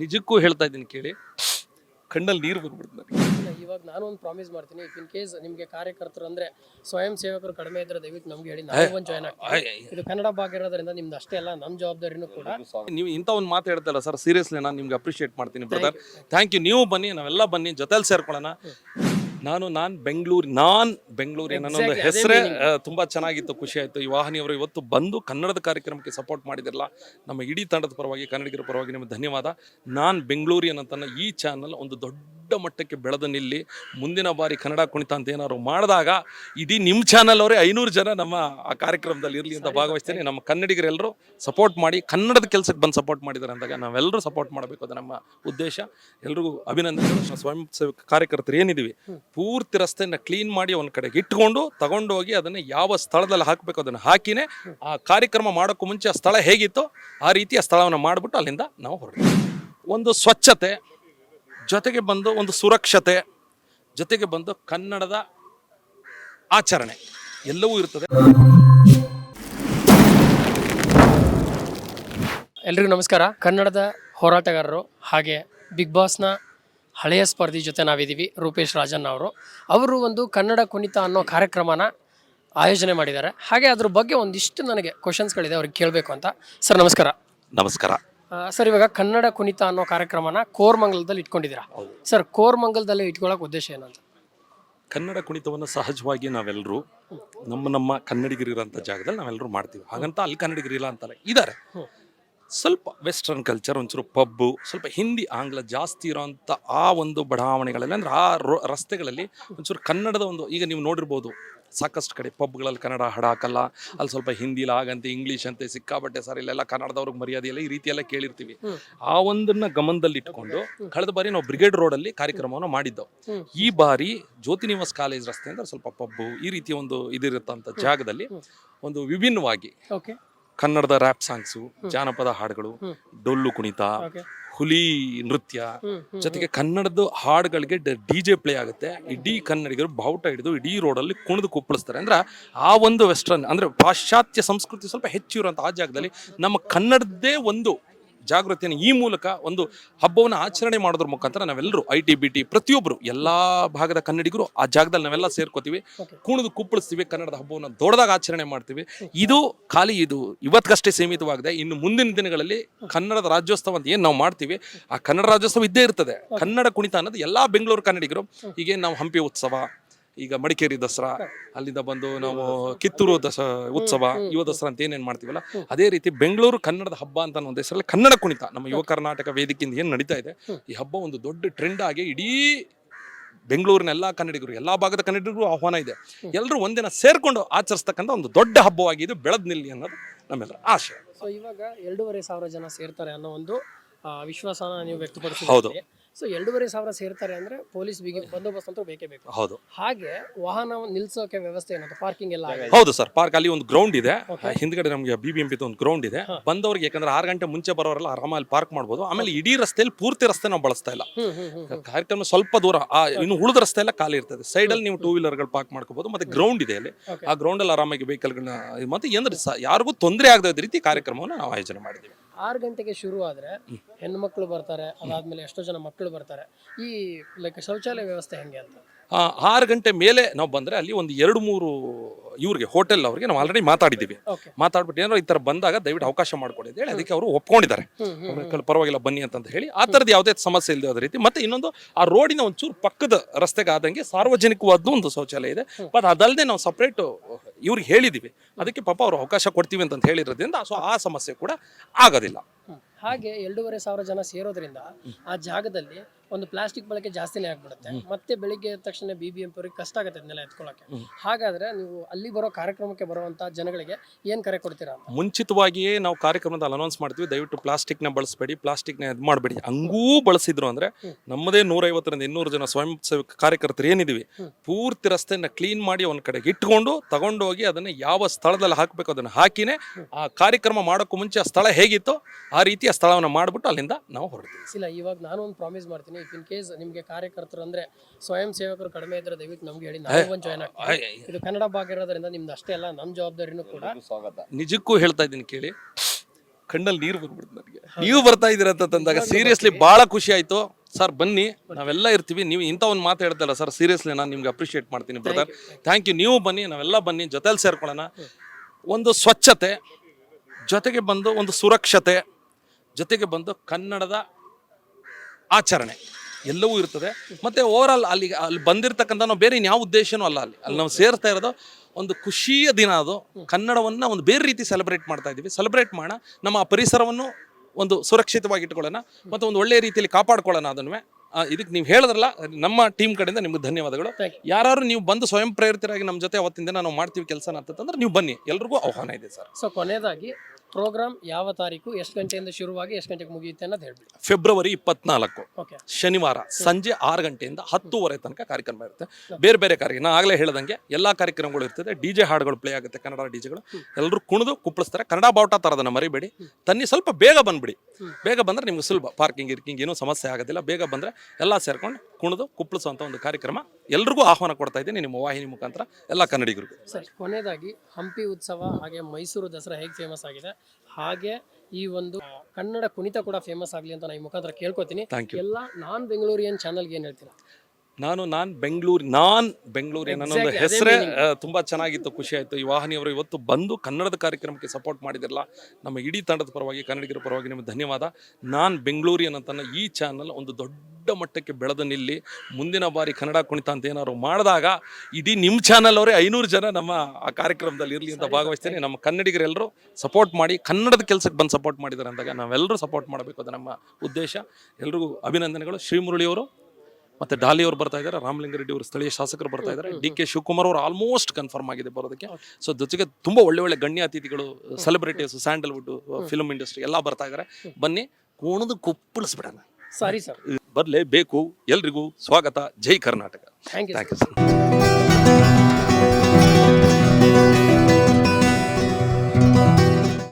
ನಿಜಕ್ಕೂ ಹೇಳ್ತಾ ಇದ್ದೀನಿ ಕೇಳಿ. ಕಣ್ಣಲ್ಲಿ ನೀರು ಬಂದ್ಬಿಡ್ತು ನನಗೆ. ಇಲ್ಲ ಇವಾಗ ನಾನು ಒಂದು ಪ್ರಾಮಿಸ್ ಮಾಡ್ತೀನಿ ಇಫ್ ಇನ್ ಕೇಸ್ ನಿಮಗೆ ಕಾರ್ಯಕರ್ತರು ಅಂದರೆ ಸ್ವಯಂ ಸೇವಕರು ಕಡಿಮೆ ಇದ್ರೆ ದಯವಿಟ್ಟು ನಮ್ಗೆ ಹೇಳಿ ನಾವು ಒಂದು ಜಾಯ್ನ್ ಆಗ್ತೀವಿ. ಇದು ಕನ್ನಡ ಭಾಗ ಇರೋದ್ರಿಂದ ನಿಮ್ದು ಅಷ್ಟೇ ಅಲ್ಲ ನಮ್ಮ ಜವಾಬ್ದಾರಿನೂ ಕೂಡ. ನೀವು ಇಂಥ ಒಂದು ಮಾತು ಹೇಳ್ತಲ್ಲ ಸರ್ ಸೀರಿಯಸ್ಲಿ ನಾನು ನಿಮ್ಗೆ ಅಪ್ರಿಷಿಯೇಟ್ ಮಾಡ್ತೀನಿ ಬ್ರದರ್ ಥ್ಯಾಂಕ್ ಯು ನೀವು ಬನ್ನಿ ನಾವೆಲ್ಲ ಬನ್ನಿ ಜೊತೆಲಿ ಸೇರ್ಕೊಳ್ಳೋಣ. ನಾನು ನಾನು ಬೆಂಗಳೂರು ನಾನ್ ಬೆಂಗಳೂರು ಒಂದು ಹೆಸರೇ ತುಂಬಾ ಚೆನ್ನಾಗಿತ್ತು ಖುಷಿ ಆಯ್ತು. ಈ ವಾಹನಿಯವರು ಇವತ್ತು ಬಂದು ಕನ್ನಡದ ಕಾರ್ಯಕ್ರಮಕ್ಕೆ ಸಪೋರ್ಟ್ ಮಾಡಿದಿರಲ್ಲ ನಮ್ಮ ಇಡೀ ತಂಡದ ಪರವಾಗಿ ಕನ್ನಡಿಗರ ಪರವಾಗಿ ನಿಮಗೆ ಧನ್ಯವಾದ. ನಾನ್ ಬೆಂಗಳೂರಿನ ತನ್ನ ಈ ಚಾನಲ್ ಒಂದು ದೊಡ್ಡ ಮಟ್ಟಕ್ಕೆ ಬೆಳೆದು ನಿಲ್ಲಿ ಮುಂದಿನ ಬಾರಿ ಕನ್ನಡ ಕುಣಿತ ಅಂತ ಏನಾದ್ರು ಮಾಡಿದಾಗ ಇಡೀ ನಿಮ್ಮ ಚಾನಲ್ ಅವರೇ ಐನೂರು ಜನ ನಮ್ಮ ಆ ಕಾರ್ಯಕ್ರಮದಲ್ಲಿ ಇರಲಿ ಅಂತ ಭಾಗವಹಿಸ್ತೀನಿ. ನಮ್ಮ ಕನ್ನಡಿಗರೆಲ್ಲರೂ ಸಪೋರ್ಟ್ ಮಾಡಿ ಕನ್ನಡದ ಕೆಲಸಕ್ಕೆ ಬಂದು ಸಪೋರ್ಟ್ ಮಾಡಿದ್ದಾರೆ ಅಂದಾಗ ನಾವೆಲ್ಲರೂ ಸಪೋರ್ಟ್ ಮಾಡಬೇಕು ಅದು ನಮ್ಮ ಉದ್ದೇಶ. ಎಲ್ರಿಗೂ ಅಭಿನಂದನೆ ಸ್ವಯಂ ಸೇವಕ ಕಾರ್ಯಕರ್ತರು ಏನಿದ್ದೀವಿ ಪೂರ್ತಿ ರಸ್ತೆಯನ್ನು ಕ್ಲೀನ್ ಮಾಡಿ ಒಂದು ಕಡೆಗೆ ಇಟ್ಕೊಂಡು ತಗೊಂಡು ಹೋಗಿ ಅದನ್ನು ಯಾವ ಸ್ಥಳದಲ್ಲಿ ಹಾಕಬೇಕು ಅದನ್ನು ಹಾಕಿನೇ ಆ ಕಾರ್ಯಕ್ರಮ ಮಾಡೋಕ್ಕೂ ಮುಂಚೆ ಆ ಸ್ಥಳ ಹೇಗಿತ್ತು ಆ ರೀತಿ ಆ ಸ್ಥಳವನ್ನು ಮಾಡಿಬಿಟ್ಟು ಅಲ್ಲಿಂದ ನಾವು ಹೊರಡ್ತೀವಿ. ಒಂದು ಸ್ವಚ್ಛತೆ ಜೊತೆಗೆ ಬಂದು ಒಂದು ಸುರಕ್ಷತೆ ಜೊತೆಗೆ ಬಂದು ಕನ್ನಡದ ಆಚರಣೆ. ಎಲ್ಲವೂ ಇರ್ತದೆ. ಎಲ್ರಿಗೂ ನಮಸ್ಕಾರ. ಕನ್ನಡದ ಹೋರಾಟಗಾರರು ಹಾಗೆ ಬಿಗ್ ಬಾಸ್ನ ಹಳೆಯ ಸ್ಪರ್ಧಿ ಜೊತೆ ನಾವಿದ್ದೀವಿ ರೂಪೇಶ್ ರಾಜನ್ ಅವರು. ಅವರು ಒಂದು ಕನ್ನಡ ಕುಣಿತ ಅನ್ನೋ ಕಾರ್ಯಕ್ರಮನ ಆಯೋಜನೆ ಮಾಡಿದ್ದಾರೆ. ಹಾಗೆ ಅದ್ರ ಬಗ್ಗೆ ಒಂದಿಷ್ಟು ನನಗೆ ಕ್ವಶನ್ಸ್ಗಳಿದೆ ಅವ್ರಿಗೆ ಕೇಳಬೇಕು ಅಂತ. ಸರ್ ನಮಸ್ಕಾರ. ನಮಸ್ಕಾರ. ಸರ್ ಇವಾಗ ಕನ್ನಡ ಕುಣಿತ ಅನ್ನೋ ಕಾರ್ಯಕ್ರಮನ ಕೋರ್ಮಂಗಲದಲ್ಲಿ ಇಟ್ಕೊಂಡಿದ್ದೀರಾ? ಸರ್ ಕೋರ್ಮಂಗಲದಲ್ಲಿ ಇಟ್ಕೊಳ್ಳೋಕೆ ಉದ್ದೇಶ ಏನಂತ? ಕನ್ನಡ ಕುಣಿತವನ್ನು ಸಹಜವಾಗಿ ನಾವೆಲ್ಲರೂ ನಮ್ಮ ನಮ್ಮ ಕನ್ನಡಿಗರಿರೋಂಥ ಜಾಗದಲ್ಲಿ ನಾವೆಲ್ಲರೂ ಮಾಡ್ತೀವಿ. ಹಾಗಂತ ಅಲ್ಲಿ ಕನ್ನಡಿಗರಿಲ್ಲ ಅಂತಲ್ಲ ಇದ್ದಾರೆ. ಸ್ವಲ್ಪ ವೆಸ್ಟರ್ನ್ ಕಲ್ಚರ್ ಒಂಚೂರು ಪಬ್ಬು ಸ್ವಲ್ಪ ಹಿಂದಿ ಆಂಗ್ಲ ಜಾಸ್ತಿ ಇರೋಂಥ ಆ ಒಂದು ಬಡಾವಣೆಗಳಲ್ಲಿ ಅಂದರೆ ಆ ರೋ ರಸ್ತೆಗಳಲ್ಲಿ ಒಂಚೂರು ಕನ್ನಡದ ಒಂದು ಈಗ ನೀವು ನೋಡಿರ್ಬೋದು ಸಾಕಷ್ಟು ಕಡೆ ಪಬ್ಗಳಲ್ಲಿ ಕನ್ನಡ ಹಾಡಾಕಲ್ಲ ಅಲ್ಲಿ ಸ್ವಲ್ಪ ಹಿಂದಿಲ ಹಾಗಂತೆ ಇಂಗ್ಲೀಷ್ ಅಂತೆ ಸಿಕ್ಕಾಬಟ್ಟೆ ಸರ್ ಇಲ್ಲೆಲ್ಲ ಕನ್ನಡದವ್ರಿಗೆ ಮರ್ಯಾದೆ ಇಲ್ಲ ಈ ರೀತಿ ಎಲ್ಲ ಕೇಳಿರ್ತೀವಿ ಆ ಒಂದನ್ನ ಗಮನದಲ್ಲಿ ಇಟ್ಕೊಂಡು ಕಳೆದ ಬಾರಿ ನಾವು ಬ್ರಿಗೇಡ್ ರೋಡಲ್ಲಿ ಕಾರ್ಯಕ್ರಮವನ್ನು ಮಾಡಿದ್ದೆವು. ಈ ಬಾರಿ ಜ್ಯೋತಿ ನಿವಾಸ್ ಕಾಲೇಜ್ ರಸ್ತೆ ಅಂದ್ರೆ ಸ್ವಲ್ಪ ಪಬ್ಬು ಈ ರೀತಿಯ ಒಂದು ಇದಿರುತ್ತಂಥ ಜಾಗದಲ್ಲಿ ಒಂದು ವಿಭಿನ್ನವಾಗಿ ಓಕೆ ಕನ್ನಡದ ರ್ಯಾಪ್ ಸಾಂಗ್ಸು ಜಾನಪದ ಹಾಡುಗಳು. ಡೊಳ್ಳು ಕುಣಿತ ಹುಲಿ ನೃತ್ಯ. ಜೊತೆಗೆ ಕನ್ನಡದ ಹಾಡುಗಳಿಗೆ ಡಿ ಜೆ ಪ್ಲೇ ಆಗುತ್ತೆ. ಇಡೀ ಕನ್ನಡಿಗರು ಬಾವುಟ ಹಿಡಿದು ಇಡೀ ರೋಡಲ್ಲಿ ಕುಣಿದು ಕುಪ್ಪಳಿಸ್ತಾರೆ. ಅಂದ್ರೆ ಆ ಒಂದು ವೆಸ್ಟರ್ನ್ ಅಂದ್ರೆ ಪಾಶ್ಚಾತ್ಯ ಸಂಸ್ಕೃತಿ ಸ್ವಲ್ಪ ಹೆಚ್ಚು ಇರುವಂತ ಆ ಜಾಗದಲ್ಲಿ ನಮ್ಮ ಕನ್ನಡದ್ದೇ ಒಂದು ಜಾಗೃತಿಯನ್ನು ಈ ಮೂಲಕ ಒಂದು ಹಬ್ಬವನ್ನು ಆಚರಣೆ ಮಾಡೋದ್ರ ಮುಖಾಂತರ ನಾವೆಲ್ಲರೂ ಐ ಟಿ ಬಿ ಟಿ ಪ್ರತಿಯೊಬ್ಬರು ಎಲ್ಲ ಭಾಗದ ಕನ್ನಡಿಗರು ಆ ಜಾಗದಲ್ಲಿ ನಾವೆಲ್ಲ ಸೇರ್ಕೋತೀವಿ. ಕುಣಿದು ಕುಪ್ಪಳಿಸ್ತೀವಿ ಕನ್ನಡದ ಹಬ್ಬವನ್ನು ದೊಡ್ಡದಾಗಿ ಆಚರಣೆ ಮಾಡ್ತೀವಿ. ಇದು ಖಾಲಿ ಇದು ಇವತ್ತಿಗಷ್ಟೇ ಸೀಮಿತವಾಗಿದೆ. ಇನ್ನು ಮುಂದಿನ ದಿನಗಳಲ್ಲಿ ಕನ್ನಡದ ರಾಜ್ಯೋತ್ಸವ ಅಂತ ಏನು ನಾವು ಮಾಡ್ತೀವಿ ಆ ಕನ್ನಡ ರಾಜ್ಯೋತ್ಸವ ಇದ್ದೇ ಇರ್ತದೆ. ಕನ್ನಡ ಕುಣಿತ ಅನ್ನೋದು ಎಲ್ಲ ಬೆಂಗಳೂರು ಕನ್ನಡಿಗರು. ಈಗೇನು ನಾವು ಹಂಪಿ ಉತ್ಸವ ಈಗ ಮಡಿಕೇರಿ ದಸರಾ ಅಲ್ಲಿಂದ ಬಂದು ನಾವು ಕಿತ್ತೂರು ದಸ ಉತ್ಸವ ಯುವ ದಸರಾ ಅಂತ ಏನೇನು ಮಾಡ್ತೀವಲ್ಲ ಅದೇ ರೀತಿ ಬೆಂಗಳೂರು ಕನ್ನಡದ ಹಬ್ಬ ಅಂತ ಅನ್ನೋ ಒಂದು ಹೆಸರಲ್ಲಿ ಕನ್ನಡ ಕುಣಿತ ನಮ್ಮ ಯುವ ಕರ್ನಾಟಕ ವೇದಿಕೆಯಿಂದ ಏನು ನಡೀತಾ ಇದೆ ಈ ಹಬ್ಬ ಒಂದು ದೊಡ್ಡ ಟ್ರೆಂಡ್ ಆಗಿ ಇಡೀ ಬೆಂಗಳೂರಿನ ಎಲ್ಲ ಕನ್ನಡಿಗರು ಎಲ್ಲ ಭಾಗದ ಕನ್ನಡಿಗರು ಆಹ್ವಾನ ಇದೆ. ಎಲ್ಲರೂ ಒಂದಿನ ಸೇರ್ಕೊಂಡು ಆಚರಿಸ್ತಕ್ಕಂಥ ಒಂದು ದೊಡ್ಡ ಹಬ್ಬವಾಗಿ ಇದು ಬೆಳೆದ್ ನಿಲ್ಲಿ ಅನ್ನೋದು ನಮ್ಮೆಲ್ಲರ ಆಶೆ. ಸೊ ಇವಾಗ ಎರಡೂವರೆ ಸಾವಿರ ಜನ ಸೇರ್ತಾರೆ ಅನ್ನೋ ಒಂದು ವಿಶ್ವಾಸನ ನೀವು ಹೌದು. ಸೊ ಎರಡೂವರೆ ಸಾವಿರ ಸೇರ್ತಾರೆ ಅಂದ್ರೆ ಪೊಲೀಸ್ ಬಿಗಿ ಬಂದೋಬಸ್ತ್ ಅಂತೂ ಬೇಕೇ ಬೇಕು. ಹೌದು. ಹಾಗೆ ವಾಹನ ನಿಲ್ಸೋಕೆ ವ್ಯವಸ್ಥೆ ಏನಂತ ಪಾರ್ಕಿಂಗ್ ಎಲ್ಲ ಆಗಿದೆ. ಹೌದು ಸರ್ ಪಾರ್ಕ್ ಅಲ್ಲಿ ಒಂದು ಗ್ರೌಂಡ್ ಇದೆ. ಹಿಂದ್ಗಡೆ ನಮಗೆ ಬಿ ಬಿ ಎಂ ಒಂದು ಗ್ರೌಂಡ್ ಇದೆ. ಬಂದವ್ರಿಗೆ ಯಾಕಂದ್ರೆ ಆರು ಗಂಟೆ ಮುಂಚೆ ಬರೋರೆಲ್ಲ ಆರಾಮಲ್ಲಿ ಪಾರ್ಕ್ ಮಾಡ್ಬೋದು. ಆಮೇಲೆ ಇಡೀ ರಸ್ತೆಯಲ್ಲಿ ಪೂರ್ತಿ ರಸ್ತೆ ನಾವು ಬಳಸ್ತಾ ಇಲ್ಲ. ಹ್ಮ್ ಹ್ಮ್ ಹ್ಮ್ ಕಾರ್ಯಕ್ರಮ ಸ್ವಲ್ಪ ದೂರ ಆ ಇನ್ನು ಉಳಿದ ರಸ್ತೆ ಎಲ್ಲ ಖಾಲಿ ಇರ್ತದೆ. ಸೈಡ್ ಅಲ್ಲಿ ನೀವು ಟೂ ವೀಲರ್ಗಳು ಪಾರ್ಕ್ ಮಾಡ್ಕೋಬಹುದು ಮತ್ತೆ ಗ್ರೌಂಡ್ ಇದೆ ಅಲ್ಲಿ. Okay. ಆ ಗ್ರೌಂಡ್ ಅಲ್ಲಿ ಆರಾಮಾಗಿ ವೆಹಿಕಲ್ಗಳನ್ನ ಮತ್ತೆ ಏನ್ರಿ ಸ- ಯಾರಿಗೂ ತೊಂದರೆ ಆಗದ ರೀತಿ ಕಾರ್ಯಕ್ರಮವನ್ನು ನಾವು ಆಯೋಜನೆ ಮಾಡಿದ್ದೀವಿ. ಆರು ಗಂಟೆಗೆ ಶುರು ಆದರೆ ಹೆಣ್ಮಕ್ಳು ಬರ್ತಾರೆ, ಅದಾದ್ಮೇಲೆ ಎಷ್ಟೋ ಜನ ಮಕ್ಕಳು ಬರ್ತಾರೆ. ಈ ಲೈಕ್ ಶೌಚಾಲಯ ವ್ಯವಸ್ಥೆ ಹೆಂಗೆ ಅಂತ? ಆರು ಗಂಟೆ ಮೇಲೆ ನಾವು ಬಂದ್ರೆ ಅಲ್ಲಿ ಒಂದು ಎರಡು ಮೂರು ಇವ್ರಿಗೆ ಹೋಟೆಲ್ ಅವರಿಗೆ ನಾವು ಆಲ್ರೆಡಿ ಮಾತಾಡಿದ್ದೀವಿ. ಮಾತಾಡ್ಬಿಟ್ಟು ಏನಾರು ಈ ಥರ ಬಂದಾಗ ದಯವಿಟ್ಟು ಅವಕಾಶ ಮಾಡಿಕೊಡಿ ಅಂತ ಹೇಳಿ ಅದಕ್ಕೆ ಅವರು ಒಪ್ಕೊಂಡಿದ್ದಾರೆ. ಪರವಾಗಿಲ್ಲ ಬನ್ನಿ ಅಂತಂತ ಹೇಳಿ. ಆ ಥರದ್ದು ಯಾವುದೇ ಸಮಸ್ಯೆ ಇಲ್ಲದೆ ಅದೇ ರೀತಿ. ಮತ್ತೆ ಇನ್ನೊಂದು ಆ ರೋಡಿನ ಒಂಚೂರು ಪಕ್ಕದ ರಸ್ತೆಗೆ ಆದಂಗೆ ಸಾರ್ವಜನಿಕವಾದ ಒಂದು ಶೌಚಾಲಯ ಇದೆ. ಬಟ್ ಅದಲ್ಲದೆ ನಾವು ಸಪ್ರೇಟ್ ಇವ್ರಿಗೆ ಹೇಳಿದೀವಿ ಅದಕ್ಕೆ ಪಾಪ ಅವರು ಅವಕಾಶ ಕೊಡ್ತೀವಿ ಅಂತ ಹೇಳಿರೋದ್ರಿಂದ ಸೊ ಆ ಸಮಸ್ಯೆ ಕೂಡ ಆಗೋದಿಲ್ಲ. ಹಾಗೆ ಎರಡೂವರೆ ಸಾವಿರ ಜನ ಸೇರೋದ್ರಿಂದ ಆ ಜಾಗದಲ್ಲಿ ಒಂದು ಪ್ಲಾಸ್ಟಿಕ್ ಬಳಕೆ ಜಾಸ್ತಿನೇ ಆಗ್ಬಿಡುತ್ತೆ. ಮತ್ತೆ ಬೆಳಿಗ್ಗೆ ಎದ್ದ ತಕ್ಷಣ ಬಿ ಬಿ ಎಂ ಅವ್ರಿಗೆ ಕಷ್ಟ ಆಗುತ್ತೆ ಅದನ್ನೆಲ್ಲ ಎತ್ಕೊಳ್ಳೋಕೆ ಹಾಗಾದ್ರೆ ನೀವು ಅಲ್ಲಿ ಬರೋ ಕಾರ್ಯಕ್ರಮಕ್ಕೆ ಬರುವಂತ ಜನಗಳಿಗೆ ಏನ್ ಕರೆ ಕೊಡ್ತೀರಾ ಅಂತ? ಮುಂಚಿತವಾಗಿಯೇ ನಾವು ಕಾರ್ಯಕ್ರಮದಲ್ಲಿ ಅನೌನ್ಸ್ ಮಾಡ್ತೀವಿ ದಯವಿಟ್ಟು ಪ್ಲಾಸ್ಟಿಕ್ನ ಬಳಸಬೇಡಿ ಪ್ಲಾಸ್ಟಿಕ್ನ ಇದು ಮಾಡಬೇಡಿ. ಹಂಗೂ ಬಳಸಿದ್ರು ಅಂದ್ರೆ ನಮ್ಮದೇ ನೂರೈವತ್ತರಿಂದ ಇನ್ನೂರು ಜನ ಸ್ವಯಂ ಸೇವಕ ಕಾರ್ಯಕರ್ತರು ಏನಿದೀವಿ ಪೂರ್ತಿ ರಸ್ತೆಯನ್ನ ಕ್ಲೀನ್ ಮಾಡಿ ಒಂದ್ ಕಡೆಗೆ ಇಟ್ಕೊಂಡು ತಗೊಂಡೋಗಿ ಅದನ್ನ ಯಾವ ಸ್ಥಳದಲ್ಲಿ ಹಾಕಬೇಕು ಅದನ್ನ ಹಾಕಿನೇ ಆ ಕಾರ್ಯಕ್ರಮ ಮಾಡೋಕ್ಕೂ ಮುಂಚೆ ಆ ಸ್ಥಳ ಹೇಗಿತ್ತು ಆ ರೀತಿ ಆ ಸ್ಥಳವನ್ನು ಮಾಡಿಬಿಟ್ಟು ಅಲ್ಲಿಂದ ನಾವು ಹೊರಡ್ತೀವಿ. ಇಲ್ಲ ಇವಾಗ ನಾನು ಒಂದು ಪ್ರಾಮಿಸ್ ಮಾಡ್ತೀನಿ ಇಫ್ ಇನ್ ಕೇಸ್ ನಿಮಗೆ ಕಾರ್ಯಕರ್ತರು ಅಂದ್ರೆ ಸ್ವಯಂ ಸೇವಕರು ಕಡಿಮೆ ಇದ್ರೆ ದಯವಿಟ್ಟು ನಮ್ಗೆ ಹೇಳಿ ನಾವು ಒಂದು ಜಾಯ್ನ್ ಆಗ್ತೀವಿ. ಇದು ಕನ್ನಡ ಭಾಗ ಇರೋದ್ರಿಂದ ನಿಮ್ದು ಅಷ್ಟೇ ಅಲ್ಲ ನಮ್ಮ ಜವಾಬ್ದಾರಿನೂ ಕೂಡ ಸ್ವಾಗತ. ನಿಜಕ್ಕೂ ಹೇಳ್ತಾ ಇದ್ದೀನಿ ಕೇಳಿ. ಕಣ್ಣಲ್ಲಿ ನೀರು ಬಂದ್ಬಿಡ್ತು ನನಗೆ. ನೀವು ಬರ್ತಾ ಇದ್ದೀರ ಅಂತ ತಂದಾಗ ಸೀರಿಯಸ್ಲಿ ಭಾಳ ಖುಷಿ ಆಯ್ತು. ಸರ್ ಬನ್ನಿ. ನಾವೆಲ್ಲ ಇರ್ತೀವಿ. ನೀವು ಇಂಥ ಒಂದು ಮಾತು ಹೇಳ್ತಲ್ಲ ಸರ್. ಸೀರಿಯಸ್ಲಿ ನಾನು ನಿಮ್ಗೆ ಅಪ್ರಿಷಿಯೇಟ್ ಮಾಡ್ತೀನಿ ಬ್ರದರ್ ಥ್ಯಾಂಕ್ ಯು ನೀವು ಬನ್ನಿ ನಾವೆಲ್ಲ ಬನ್ನಿ ಜೊತೆಲಿ ಸೇರ್ಕೊಳ್ಳೋಣ. ಒಂದು ಸ್ವಚ್ಛತೆ ಜೊತೆಗೆ ಬಂದು ಒಂದು ಸುರಕ್ಷತೆ ಜೊತೆಗೆ ಬಂದು ಕನ್ನಡದ ಆಚರಣೆ. ಎಲ್ಲವೂ ಇರ್ತದೆ. ಮತ್ತೆ ಓವರ್ ಆಲ್ ಅಲ್ಲಿ ಅಲ್ಲಿ ಬಂದಿರತಕ್ಕಂಥ ನಾವು ಬೇರೆ ಯಾವ ಉದ್ದೇಶನೂ ಅಲ್ಲ ಅಲ್ಲಿ. ಅಲ್ಲಿ ನಾವು ಸೇರ್ತಾ ಇರೋದು ಒಂದು ಖುಷಿಯ ದಿನ ಅದು. ಕನ್ನಡವನ್ನು ಒಂದು ಬೇರೆ ರೀತಿ ಸೆಲೆಬ್ರೇಟ್ ಮಾಡ್ತಾ ಇದ್ದೀವಿ. ಸೆಲೆಬ್ರೇಟ್ ಮಾಡೋಣ ನಮ್ಮ ಪರಿಸರವನ್ನು ಒಂದು ಸುರಕ್ಷಿತವಾಗಿ ಇಟ್ಕೊಳ್ಳೋಣ ಮತ್ತು ಒಂದು ಒಳ್ಳೆಯ ರೀತಿಯಲ್ಲಿ ಕಾಪಾಡ್ಕೊಳ್ಳೋಣ ಅದನ್ನು ಇದಕ್ಕೆ ನೀವು ಹೇಳಿದ್ರಲ್ಲ ನಮ್ಮ ಟೀಮ್ ಕಡೆಯಿಂದ ನಿಮ್ಗೆ ಧನ್ಯವಾದಗಳು. ಯಾರು ನೀವು ಬಂದು ಸ್ವಯಂ ಪ್ರೇರಿತರಾಗಿ ನಮ್ಮ ಜೊತೆ ಅವತ್ತಿನ ದಿನ ನಾವು ಮಾಡ್ತೀವಿ ಕೆಲಸ ಅಂತಂದ್ರೆ ನೀವು ಬನ್ನಿ. ಎಲ್ರಿಗೂ ಆಹ್ವಾನ ಇದೆ ಸರ್. ಸೊ ಕೊನೆಯದಾಗಿ ಪ್ರೋಗ್ರಾಮ್ ಯಾವ ತಾರೀಕು ಎಷ್ಟು ಗಂಟೆಯಿಂದ ಶುರುವಾಗಿ ಎಷ್ಟು ಗಂಟೆಗೆ ಮುಗಿಯುತ್ತೆ ಅನ್ನೋದು ಹೇಳ್ಬಿಡಿ. ಫೆಬ್ರವರಿ ಇಪ್ಪತ್ನಾಲ್ಕು ಓಕೆ. ಶನಿವಾರ ಸಂಜೆ ಆರು ಗಂಟೆಯಿಂದ ಹತ್ತುವರೆ ತನಕ ಕಾರ್ಯಕ್ರಮ ಇರುತ್ತೆ. ಬೇರೆ ಬೇರೆ ಕಾರ್ಯಕ್ರಮ ನಾನು ಆಗಲೇ ಹೇಳ್ದಂಗೆ ಎಲ್ಲ ಕಾರ್ಯಕ್ರಮಗಳು ಇರ್ತದೆ. ಡಿ ಜೆ ಹಾಡುಗಳು ಪ್ಲೇ ಆಗುತ್ತೆ ಕನ್ನಡ ಡಿ ಜೆಗಳು. ಎಲ್ಲರೂ ಕುಣಿದು ಕುಪ್ಪಳಿಸ್ತಾರೆ. ಕನ್ನಡ ಬಾವುಟ ತರೋದನ್ನ ಮರಿಬೇಡಿ. ತನ್ನಿ ಸ್ವಲ್ಪ ಬೇಗ ಬಂದ್ಬಿಡಿ. ಬೇಗ ಬಂದ್ರೆ ನಿಮ್ಗೆ ಸುಲಭ. ಪಾರ್ಕಿಂಗ್ ಇರ್ಕಿಂಗ್ ಏನೂ ಸಮಸ್ಯೆ ಆಗೋದಿಲ್ಲ. ಬೇಗ ಬಂದರೆ ಎಲ್ಲ ಸೇರ್ಕೊಂಡು ಕುಣಿದು ಕುಪ್ಪಳಿಸುವಂಥ ಒಂದು ಕಾರ್ಯಕ್ರಮ ಎಲ್ರಿಗೂ ಆಹ್ವಾನ ಕೊಡ್ತಾ ಇದ್ದೀನಿ. ನಿಮ್ಮ ವಾಹಿನಿ ಮುಖಾಂತರ ಎಲ್ಲ ಕನ್ನಡಿಗರಿಗೂ. ಸರ್ ಕೊನೆಯದಾಗಿ ಹಂಪಿ ಉತ್ಸವ ಹಾಗೆ ಮೈಸೂರು ದಸರಾ ಹೇಗೆ ಫೇಮಸ್ ಆಗಿದೆ? ಹಾಗೆ ಈ ಒಂದು ಕನ್ನಡ ಕುಣಿತ ಕೂಡ ಫೇಮಸ್ ಆಗಲಿ ಅಂತ ನಾನು ಈ ಮುಖಾಂತರ ಕೇಳ್ಕೊತೀನಿ. ಥ್ಯಾಂಕ್ ಯು ಎಲ್ಲ ನಾನ್ ಬೆಂಗಳೂರಿಯನ್ ಚಾನಲ್ಗೆ ಏನು ಹೇಳ್ತೀರಾ? ನಾನು ನಾನ್ ಬೆಂಗಳೂರು ನಾನ್ ಬೆಂಗಳೂರಿನ ಅದೇ ಹೆಸರೇ. ತುಂಬಾ ಚೆನ್ನಾಗಿತ್ತು ಖುಷಿ ಆಯ್ತು. ಈ ವಾಹಿನಿಯವರು ಇವತ್ತು ಬಂದು ಕನ್ನಡದ ಕಾರ್ಯಕ್ರಮಕ್ಕೆ ಸಪೋರ್ಟ್ ಮಾಡಿದಿರಲ್ಲ ನಮ್ಮ ಇಡೀ ತಂಡದ ಪರವಾಗಿ ಕನ್ನಡಿಗರ ಪರವಾಗಿ ನಿಮಗೆ ಧನ್ಯವಾದ. ನಾನ್ ಬೆಂಗಳೂರಿಯನ್ ಅಂತ ಈ ಚಾನಲ್ ಒಂದು ದೊಡ್ಡ ಮಟ್ಟಕ್ಕೆ ಬೆಳೆದು ನಿಲ್ಲಿ ಮುಂದಿನ ಬಾರಿ ಕನ್ನಡ ಕುಣಿತ ಅಂತ ಏನಾದ್ರು ಮಾಡಿದಾಗ ಇಡೀ ನಿಮ್ಮ ಚಾನಲ್ ಅವರೇ ಐನೂರು ಜನ ನಮ್ಮ ಆ ಕಾರ್ಯಕ್ರಮದಲ್ಲಿ ಇರಲಿ ಅಂತ ಭಾಗವಹಿಸ್ತೇನೆ. ನಮ್ಮ ಕನ್ನಡಿಗರೆಲ್ಲರೂ ಸಪೋರ್ಟ್ ಮಾಡಿ ಕನ್ನಡದ ಕೆಲಸಕ್ಕೆ ಬಂದು ಸಪೋರ್ಟ್ ಮಾಡಿದ್ದಾರೆ ಅಂದಾಗ ನಾವೆಲ್ಲರೂ ಸಪೋರ್ಟ್ ಮಾಡಬೇಕು ಅದು ನಮ್ಮ ಉದ್ದೇಶ. ಎಲ್ರಿಗೂ ಅಭಿನಂದನೆಗಳು. ಶ್ರೀಮುರಳಿಯವರು ಮತ್ತೆ ಡಾಲಿ ಅವರು ಬರ್ತಾ ಇದ್ದಾರೆ ರಾಮಲಿಂಗಾರೆಡ್ಡಿ ಅವರು ಸ್ಥಳೀಯ ಶಾಸಕರು ಬರ್ತಾ ಇದ್ದಾರೆ. ಡಿ ಕೆ ಶಿವಕುಮಾರ್ ಅವರು ಆಲ್ಮೋಸ್ಟ್ ಕನ್ಫರ್ಮ್ ಆಗಿದೆ ಬರೋದಕ್ಕೆ. ಸೊ ಜೊತೆಗೆ ತುಂಬಾ ಒಳ್ಳೆ ಒಳ್ಳೆ ಗಣ್ಯ ಅತಿಥಿಗಳು ಸೆಲೆಬ್ರಿಟೀಸ್ ಸ್ಯಾಂಡಲ್ವುಡ್ ಫಿಲ್ಮ್ ಇಂಡಸ್ಟ್ರಿ ಎಲ್ಲ ಬರ್ತಾ ಇದ್ದಾರೆ. ಬನ್ನಿ ಕೋಣದ ಕುಪ್ಪಳಿಸ್ಬಿಡೋಣ. Sorry sir. ಬರಲೇಬೇಕು ಎಲ್ರಿಗೂ ಸ್ವಾಗತ. ಜೈ ಕರ್ನಾಟಕ. Thank you sir